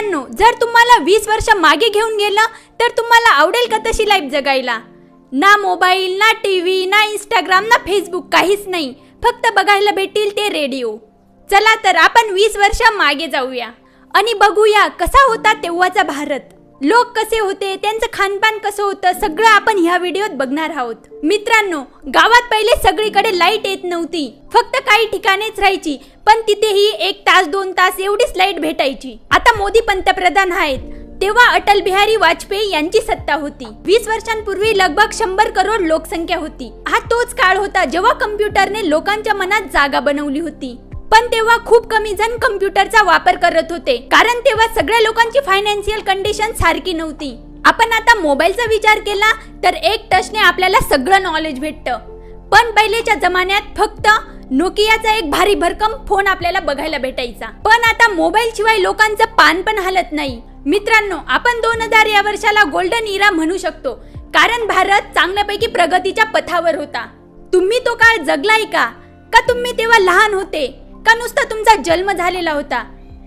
मित्रांनो जर तुम्हाला वीस वर्ष मागे घेऊन गेलं तर तुम्हाला आवडेल का तशी लाईफ जगायला? ना मोबाईल ना टी व्ही ना इंस्टाग्राम ना फेसबुक काहीच नाही. फक्त बघायला भेटतील ते रेडिओ चला तर आपण वीस वर्ष मागे जाऊया. आणि बघूया कसा होता तेव्हाचा भारत. लोक कसे होते त्यांचं खानपान कसं होतं सगळं आपण ह्या व्हिडिओत बघणार आहोत. मित्रांनो गावात पहिले सगळीकडे लाइट येत नव्हती. फक्त काही ठिकाणीच राहायची पण तिथेही एक तास दोन तास एवढीच लाइट भेटायची. आता मोदी पंतप्रधान आहेत. तेव्हा अटल बिहारी वाजपेयी यांची सत्ता होती. वीस वर्षांपूर्वी लगभग शंभर करोड लोकसंख्या होती. हा तोच काळ होता जेव्हा कम्प्युटरने लोकांच्या मनात जागा बनवली होती. पण तेव्हा खूप कमी जण कम्प्युटरचा वापर करत होते. कारण तेव्हा सगळ्या लोकांची फायनान्शियल कंडिशन सारखी नव्हती. आपण आता मोबाईलचा विचार केला तर एक टचने आपल्याला सगळं नॉलेज भेटतं. पण पहिलेच्या जमान्यात फक्त नोकियाचा एक भारी भरकम फोन आपल्याला बघायला भेटायचा. पण आता मोबाईल शिवाय लोकांचं पान पण हलत नाही. मित्रांनो आपण दोन हजार या वर्षाला गोल्डन इरा म्हणू शकतो. कारण भारत चांगल्यापैकी प्रगतीच्या पथावर होता. तुम्ही तो काळ जगलाय का? का तुम्ही तेव्हा लहान होते? का नुसता तुमचा जन्म झालेला होता?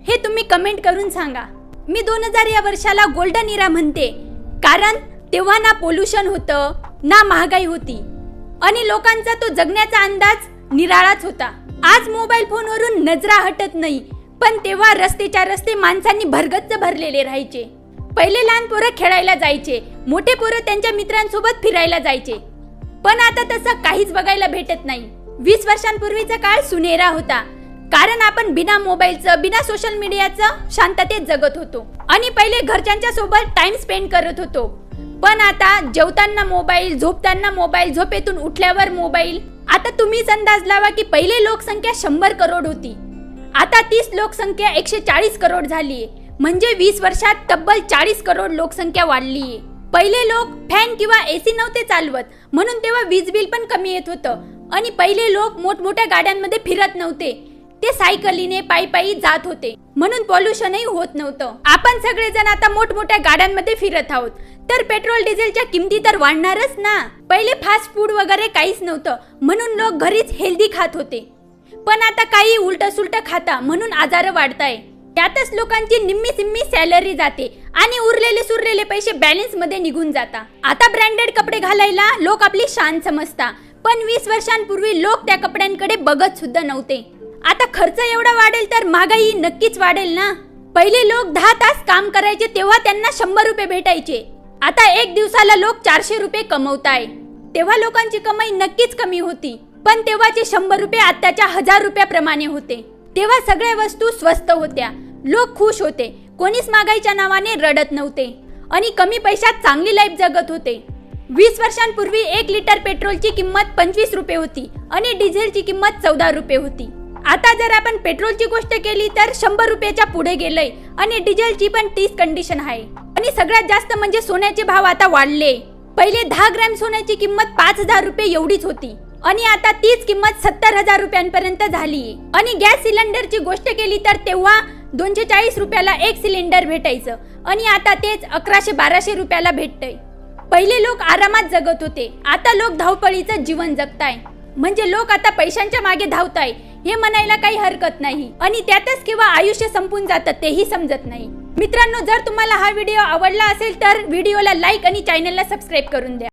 हे तुम्ही कमेंट करून सांगा. मी दोन हजार या वर्षाला गोल्डन इरा म्हणते. कारण तेव्हा ना पोल्युशन होतं ना महागाई होती. आणि लोकांचा तो जगण्याचा अंदाज निराळाच होता. आज मोबाईल फोनवरून नजरा हटत नाही पण तेव्हा रस्तेच्या रस्ते माणसांनी भरगच्च भरलेले राहायचे. पहिले लहान पोरं खेळायला जायचे मोठे पोरं त्यांच्या मित्रांसोबत फिरायला जायचे. पण आता तसं काहीच बघायला भेटत नाही. वीस वर्षांपूर्वीचा काळ सुनेरा होता. कारण आपण बिना मोबाईलचं बिना सोशल मीडियाचं शांततेत जगत होतो. आणि पहिले घरच्यांच्या सोबत टाइम स्पेंड करत होतो. पण आता जेवताना मोबाईल झोपताना मोबाईल झोपेतून उठल्यावर मोबाईल. आता तुम्हीच अंदाज लावा की पहिले लोकसंख्या शंभर करोड होती. आता तीस लोकसंख्या एकशे चाळीस करोड झालीये. म्हणजे वीस वर्षात तब्बल चाळीस करोड लोकसंख्या वाढलीये. पहिले लोक फॅन किंवा एसी नव्हते चालवत म्हणून तेव्हा वीज बिल पण कमी येत होतं. आणि पहिले लोक मोठमोठ्या गाड्यांमध्ये फिरत नव्हते. ते सायकलीने पायी पायी जात होते. म्हणून पॉल्युशनही होत नव्हतं. आपण सगळेजण आता मोठमोठ्या गाड्यांमध्ये फिरत आहोत. तर पेट्रोल डिझेलच्या किमती तर वाढणारच ना. पहिले फास्ट फूड वगैरे काहीच नव्हतं. म्हणून लोक घरीच हेल्दी खात होते. पण आता काही उलट सुलट खाता म्हणून आजार वाढताय. त्यातच लोकांची निम्मी सिम्मी सॅलरी जाते आणि उरलेले सुरलेले पैसे बॅलन्समध्ये निघून जाता आता ब्रँडेड कपडे घालायला लोक आपली शान समजता. पण वीस वर्षांपूर्वी लोक त्या कपड्यांकडे बघत सुद्धा नव्हते. आता खर्च एवढा वाढेल तर महागाई नक्कीच वाढेल ना? पहिले लोक दहा तास काम करायचे तेव्हा त्यांना शंभर रुपये भेटायचे. आता एक दिवसाला लोक चारशे रुपये कमवताय. तेव्हा लोकांची कमाई नक्कीच कमी होती. पण तेव्हाचे शंभर रुपये आत्ताच्या हजार रुपयाप्रमाणे होते. तेव्हा सगळ्या वस्तू स्वस्त होत्या. लोक खुश होते. कोणीच महागाईच्या नावाने रडत नव्हते. आणि कमी पैशात चांगली लाईफ जगत होते. वीस वर्षांपूर्वी एक लिटर पेट्रोलची किंमत पंचवीस रुपये होती आणि डिझेलची किंमत चौदा रुपये होती. आता जर आपण पेट्रोलची गोष्ट केली तर शंभर रुपयाच्या पुढे गेलंय आणि डिझेलची पण तीच कंडिशन आहे. आणि सगळ्यात जास्त म्हणजे सोन्याचे भाव आता वाढले. पहिले दहा ग्रॅम सोन्याची किंमत पाच हजार रुपये एवढीच होती. आणि आता तीच किंमत सत्तर हजार रुपयांपर्यंत झाली आणि गॅस सिलेंडरची गोष्ट केली तर तेव्हा दोनशे चाळीस रुपयाला एक सिलेंडर भेटायचं. आणि आता तेच अकराशे बाराशे रुपयाला भेटतंय. पहिले लोक आरामात जगत होते. आता लोक धावपळीचं जीवन जगताय. म्हणजे लोक आता पैशांच्या मागे धावताय. हे म्हणायला काही हरकत नाही. आणि त्यातच किंवा आयुष्य संपून जातं तेही समजत नाही. मित्रांनो जर तुम्हाला हा व्हिडिओ आवडला असेल तर व्हिडिओला लाईक आणि चॅनलला सबस्क्राईब करून द्या.